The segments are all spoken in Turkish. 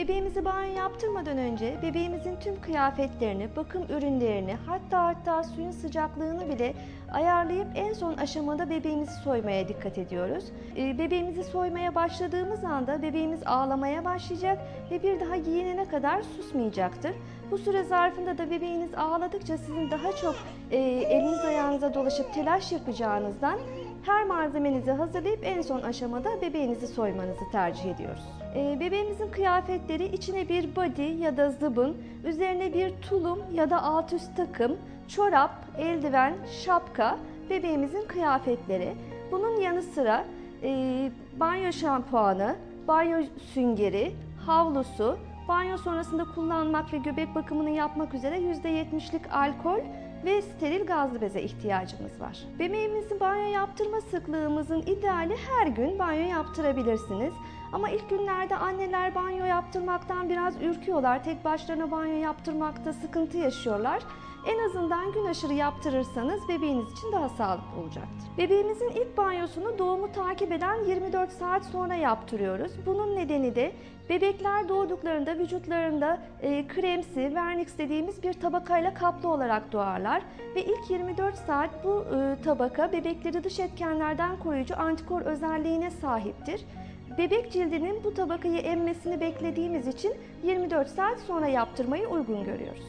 Bebeğimizi banyo yaptırmadan önce bebeğimizin tüm kıyafetlerini, bakım ürünlerini hatta hatta suyun sıcaklığını bile ayarlayıp en son aşamada bebeğimizi soymaya dikkat ediyoruz. Ee, Bebeğimizi soymaya başladığımız anda bebeğimiz ağlamaya başlayacak ve bir daha giyinene kadar susmayacaktır. Bu süre zarfında da bebeğiniz ağladıkça sizin daha çok e, eliniz ayağınıza dolaşıp telaş yapacağınızdan her malzemenizi hazırlayıp en son aşamada bebeğinizi soymanızı tercih ediyoruz. Ee, bebeğimizin kıyafetleri içine bir body ya da zıbın, üzerine bir tulum ya da alt üst takım, çorap, eldiven, şapka, bebeğimizin kıyafetleri. Bunun yanı sıra e, banyo şampuanı, banyo süngeri, havlusu, banyo sonrasında kullanmak ve göbek bakımını yapmak üzere %70'lik alkol ve steril gazlı beze ihtiyacımız var. Bebeğimizin banyo yaptırma sıklığımızın ideali her gün banyo yaptırabilirsiniz. Ama ilk günlerde anneler banyo yaptırmaktan biraz ürküyorlar. Tek başlarına banyo yaptırmakta sıkıntı yaşıyorlar. En azından gün aşırı yaptırırsanız bebeğiniz için daha sağlıklı olacaktır. Bebeğimizin ilk banyosunu doğumu takip eden 24 saat sonra yaptırıyoruz. Bunun nedeni de bebekler doğduklarında vücutlarında e, kremsi, vernix dediğimiz bir tabakayla kaplı olarak doğarlar. Ve ilk 24 saat bu e, tabaka bebekleri dış etkenlerden koruyucu antikor özelliğine sahiptir. Bebek cildinin bu tabakayı emmesini beklediğimiz için 24 saat sonra yaptırmayı uygun görüyoruz.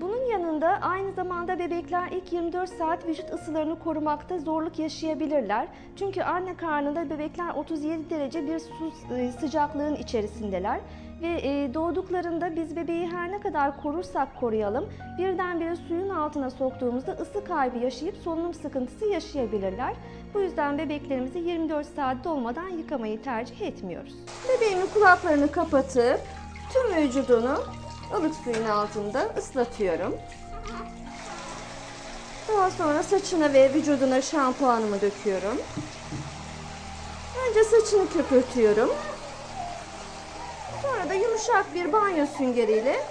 Bunun yanında aynı zamanda bebekler ilk 24 saat vücut ısılarını korumakta zorluk yaşayabilirler. Çünkü anne karnında bebekler 37 derece bir su e, sıcaklığın içerisindeler. Ve e, doğduklarında biz bebeği her ne kadar korursak koruyalım birdenbire suyun altına soktuğumuzda ısı kaybı yaşayıp solunum sıkıntısı yaşayabilirler. Bu yüzden bebeklerimizi 24 saat dolmadan yıkamayı tercih etmiyoruz. Bebeğimin kulaklarını kapatıp tüm vücudunu ılık suyun altında ıslatıyorum. Daha sonra saçına ve vücuduna şampuanımı döküyorum. Önce saçını köpürtüyorum. Sonra da yumuşak bir banyo süngeriyle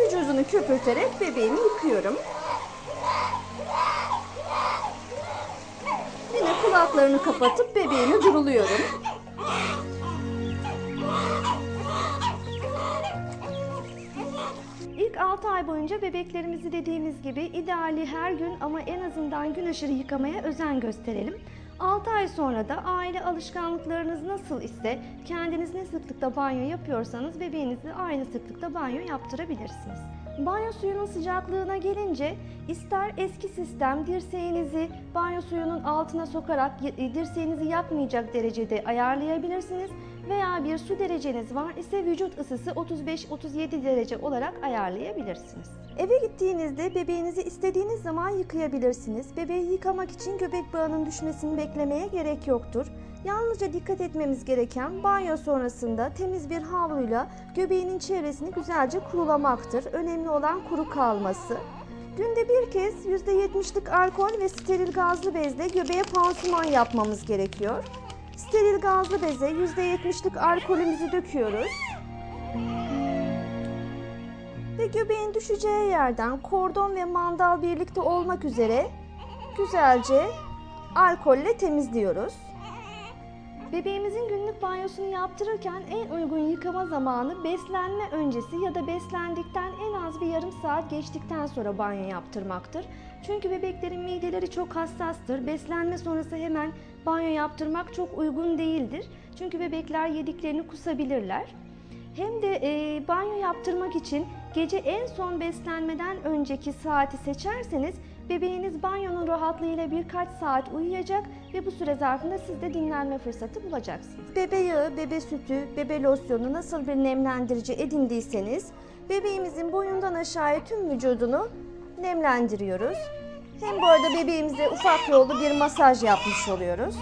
vücudunu köpürterek bebeğimi yıkıyorum. Yine kulaklarını kapatıp bebeğimi duruluyorum. 6 ay boyunca bebeklerimizi dediğimiz gibi ideali her gün ama en azından gün aşırı yıkamaya özen gösterelim. 6 ay sonra da aile alışkanlıklarınız nasıl ise kendiniz ne sıklıkta banyo yapıyorsanız bebeğinizi aynı sıklıkta banyo yaptırabilirsiniz. Banyo suyunun sıcaklığına gelince ister eski sistem dirseğinizi banyo suyunun altına sokarak dirseğinizi yakmayacak derecede ayarlayabilirsiniz veya bir su dereceniz var ise vücut ısısı 35-37 derece olarak ayarlayabilirsiniz. Eve gittiğinizde bebeğinizi istediğiniz zaman yıkayabilirsiniz. Bebeği yıkamak için göbek bağının düşmesini beklemeye gerek yoktur. Yalnızca dikkat etmemiz gereken banyo sonrasında temiz bir havluyla göbeğinin çevresini güzelce kurulamaktır. Önemli olan kuru kalması. Günde bir kez %70'lik alkol ve steril gazlı bezle göbeğe pansuman yapmamız gerekiyor. Steril gazlı beze %70'lik alkolümüzü döküyoruz. Ve göbeğin düşeceği yerden kordon ve mandal birlikte olmak üzere güzelce alkolle temizliyoruz. Bebeğimizin günlük banyosunu yaptırırken en uygun yıkama zamanı beslenme öncesi ya da beslendikten en az bir yarım saat geçtikten sonra banyo yaptırmaktır. Çünkü bebeklerin mideleri çok hassastır. Beslenme sonrası hemen banyo yaptırmak çok uygun değildir. Çünkü bebekler yediklerini kusabilirler. Hem de e, banyo yaptırmak için gece en son beslenmeden önceki saati seçerseniz bebeğiniz banyonun rahatlığıyla birkaç saat uyuyacak ve bu süre zarfında siz de dinlenme fırsatı bulacaksınız. Bebe yağı, bebe sütü, bebe losyonu nasıl bir nemlendirici edindiyseniz bebeğimizin boyundan aşağıya tüm vücudunu nemlendiriyoruz. Hem bu arada bebeğimize ufak yollu bir masaj yapmış oluyoruz.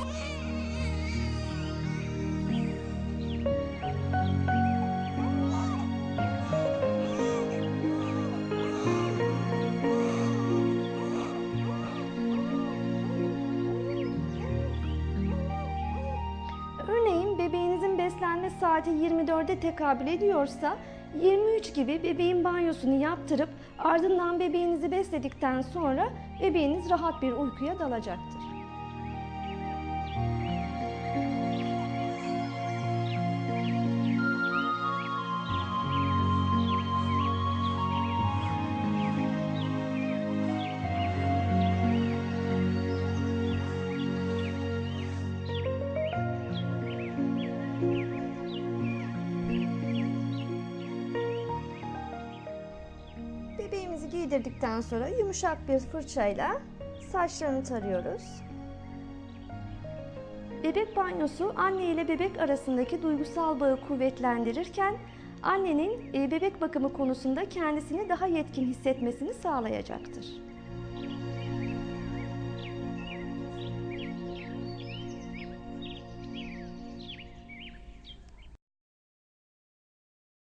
Örneğin bebeğinizin beslenme saati 24'e tekabül ediyorsa 23 gibi bebeğin banyosunu yaptırıp ardından bebeğinizi besledikten sonra bebeğiniz rahat bir uykuya dalacaktır. Giydirdikten sonra yumuşak bir fırçayla saçlarını tarıyoruz. Bebek banyosu anne ile bebek arasındaki duygusal bağı kuvvetlendirirken annenin e, bebek bakımı konusunda kendisini daha yetkin hissetmesini sağlayacaktır.